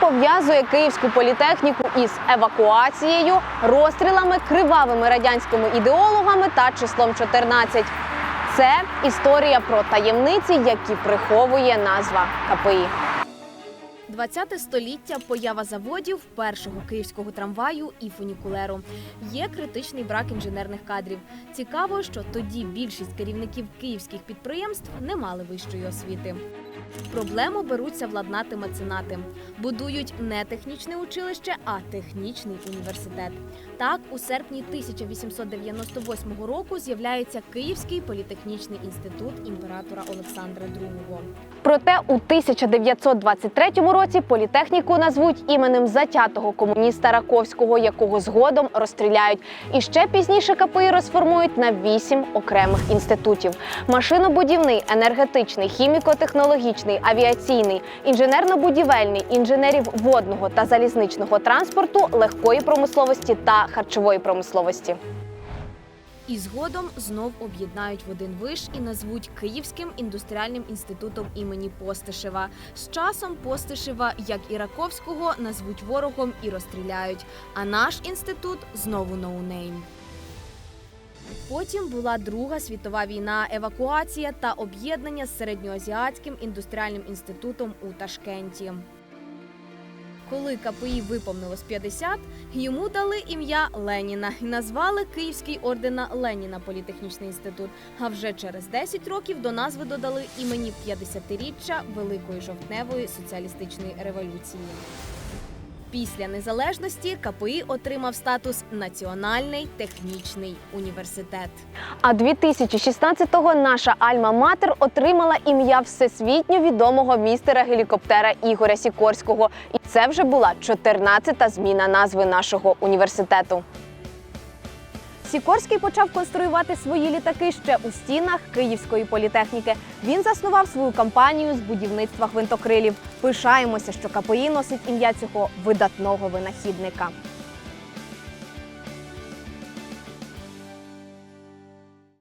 пов'язує Київську політехніку із евакуацією, розстрілами, кривавими радянськими ідеологами та числом 14. Це історія про таємниці, які приховує назва КПІ. 20 століття поява заводів першого київського трамваю і фунікулеру. Є критичний брак інженерних кадрів. Цікаво, що тоді більшість керівників київських підприємств не мали вищої освіти. Проблему беруться владнати меценати. Будують не технічне училище, а технічний університет. Так, у серпні 1898 року з'являється Київський політехнічний інститут імператора Олександра II. Проте у 1923 році політехніку назвуть іменем затятого комуніста Раковського, якого згодом розстріляють. І ще пізніше КПІ розформують на вісім окремих інститутів: машинобудівний, енергетичний, хіміко-технологічний, авіаційний, інженерно-будівельний, інженерів водного та залізничного транспорту, легкої промисловості та харчової промисловості. І згодом знов об'єднають в один виш і назвуть Київським індустріальним інститутом імені Постишева. З часом Постишева, як і Раковського, назвуть ворогом і розстріляють. А наш інститут знову ноунейм. Потім була Друга світова війна, евакуація та об'єднання з середньоазіатським індустріальним інститутом у Ташкенті. Коли КПІ виповнилось 50, йому дали ім'я Леніна і назвали Київський ордена Леніна політехнічний інститут. А вже через 10 років до назви додали імені 50-річчя Великої жовтневої соціалістичної революції. Після незалежності КПІ отримав статус Національний технічний університет. А 2016-го наша Альма-Матер отримала ім'я всесвітньо відомого містера гелікоптера Ігоря Сікорського. І це вже була 14-та зміна назви нашого університету. Сікорський почав конструювати свої літаки ще у стінах Київської політехніки. Він заснував свою компанію з будівництва гвинтокрилів. Пишаємося, що КПІ носить ім'я цього видатного винахідника.